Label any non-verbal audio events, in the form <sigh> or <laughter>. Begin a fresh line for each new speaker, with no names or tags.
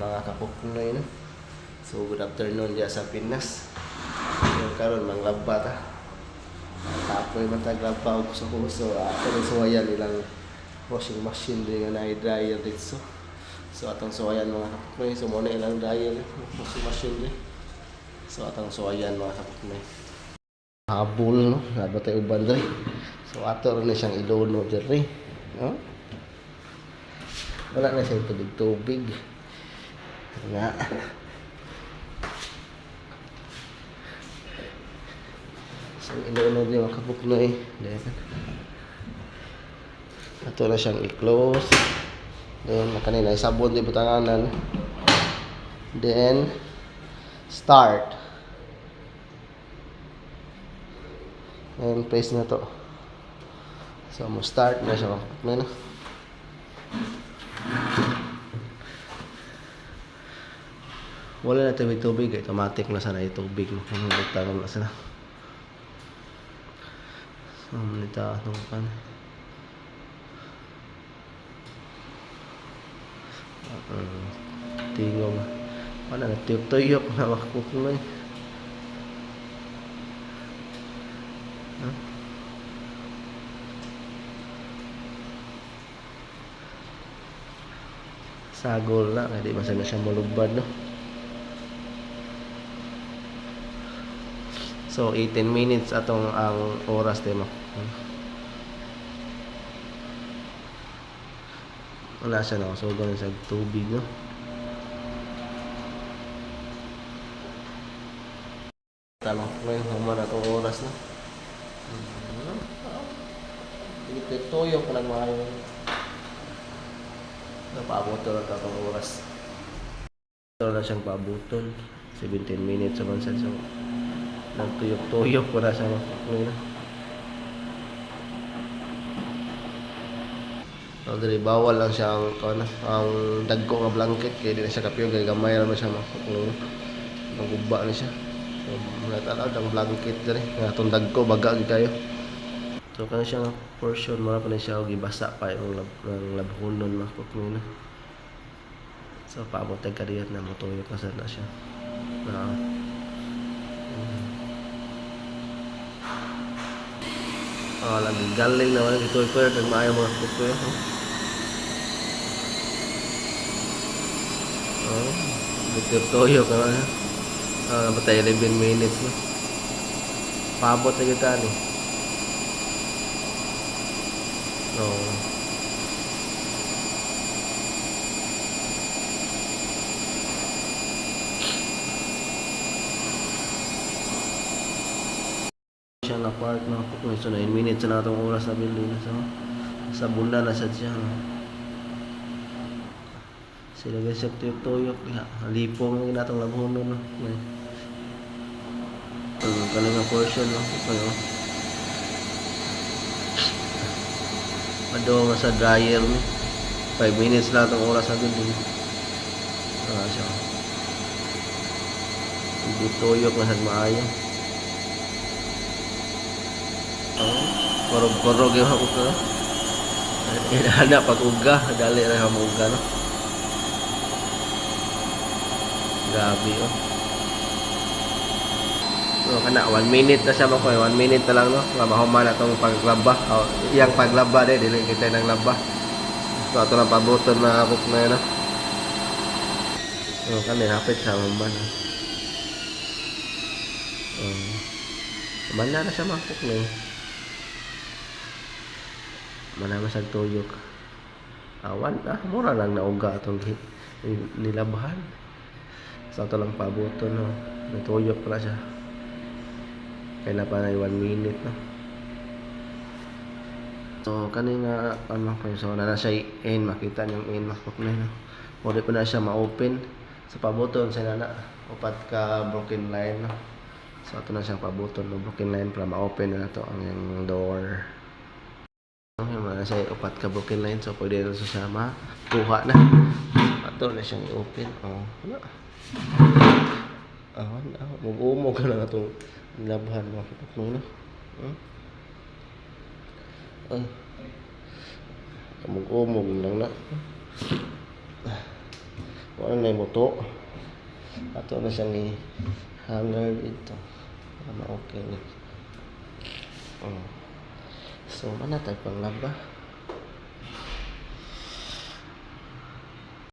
mga kapuknoy no. So good afternoon diya sa Pinas. Yung karon mang labba ta. Tapoy man tag labba og kuso. Ato rin suwayan ilang washing machine din nga na dryer dito. So atong suwayan mga kapuknoy. So mo na ilang dryer washing machine din. So atong suwayan mga kapuknoy. Habol no, nabatay uban dre. So ato rin na siyang ilono dre. No? Wala na siyang tubig-tubig. Nga. So, inuunod niya mga kabuknoy. Then, ito na siyang i-close. Then, kanina, isabon din butanganan. Then, start. And press na to. So, mo start na siya mga kabuknoy na. Wala na tubig tubig, automatic na sana yung tubig bugtagan na sana. So, manita itong kan. Uh, tingog. Wala na, tuyok-tuyok na makakukuloy. Huh? Sagol na, kaya di masaya siya malubad, no? So, 18 minutes atong ang oras din mo. Wala siya na. So, ganun sa tubig, no? Tanong ko yung human na itong oras, no? Ito, toyo ko lang mga yung napaabot na itong oras. Ito na siyang paabuton. 17 minutes sa bansa. So, nagtuyok-tuyok ko na sa mga. So, dili bawal lang siya ang ano, ang dagko nga blanket kaya di na siya kapiyong kaya gamay naman siya mga ngayon. Maguba na siya. So, mga tanaw ang blanket diri nga atong dagko baga gid kayo. So kana siya nga portion mara pa na siya og ibasa pa yung lab, labhonon mga ngayon. So paabot tag kadiyat na motuyok na sad na siya. Na Ah, lagi galing naman ito ito ito maayo mga kuko yun. Oh, ito toyo ka na. Ah, batay 11 minutes na. Paabot na kita ni. Oh. Na park na kung so 9 minutes na itong oras na building so sa bunda na sad siya no? sila guys yung tuyok tuyok diha. Lipo ng ginatong labuno no? Ang kaling nga portion no? Ano Mado nga sa dryer ni 5 minutes na itong oras na building. Ah siya? Hindi tuyok na sad maayo Oh, korog-korog yung ako ko. Inahana <laughs> pag uga, dali ra ang uga no. Grabe oh. So kana 1 minute na siya mo ko, 1 minute na lang no. Nga mahuman na tong paglaba. Oh, iyang paglaba de dili kita nang laba. So ato lang pabuton na ako na yun no. So kani hapit sa maman. Um, Mana na siya makuk na. Manama sa tuyok. Awan ah, mura lang na uga atong gi- ni- nilabahan. Sa ito lang pabuto no. Natuyok pala siya. Kaya na pa na 1 minute no. So kani nga ano ko so na na in makita niyong in makok na no. Muli pa na siya ma-open sa pabuton sa nana upat ka broken line no. So ito na siyang pabuton no broken line para ma-open na to ang door. Okay, mga sa upat ka broken line so pwede na siya makuha na. Ato na siyang i-open. Oh, wala. Awan, awan. Mag-umog ka na itong labahan kapat mo na. Hmm? Ay. Mag-umog lang na. Wala na yung muto. Ato na siya ni hanger dito. Para ma-okay ni. So, manatag pang laba.